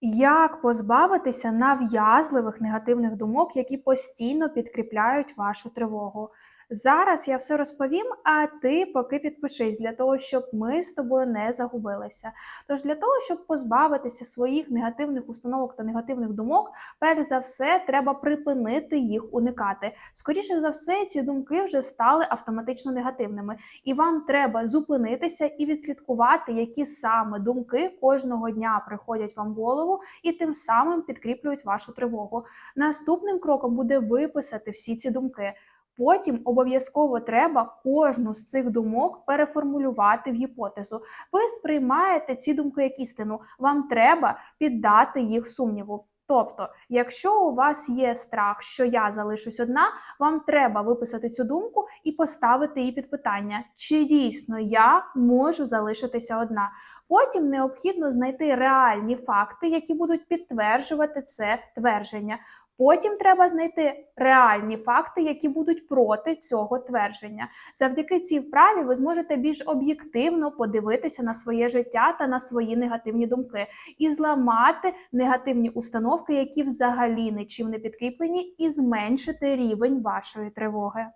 Як позбавитися нав'язливих негативних думок, які постійно підкріпляють вашу тривогу? Зараз я все розповім, а ти поки підпишись для того, щоб ми з тобою не загубилися. Тож для того, щоб позбавитися своїх негативних установок та негативних думок, перш за все, треба припинити їх уникати. Скоріше за все, ці думки вже стали автоматично негативними, і вам треба зупинитися і відслідкувати, які саме думки кожного дня приходять вам в голову і тим самим підкріплюють вашу тривогу. Наступним кроком буде виписати всі ці думки. Потім обов'язково треба кожну з цих думок переформулювати в гіпотезу. Ви сприймаєте ці думки як істину. Вам треба піддати їх сумніву. Тобто, якщо у вас є страх, що я залишусь одна, вам треба виписати цю думку і поставити її під питання, чи дійсно я можу залишитися одна. Потім необхідно знайти реальні факти, які будуть підтверджувати це твердження. Потім треба знайти реальні факти, які будуть проти цього твердження. Завдяки цій вправі ви зможете більш об'єктивно подивитися на своє життя та на свої негативні думки і зламати негативні установки, які взагалі нічим не підкріплені, і зменшити рівень вашої тривоги.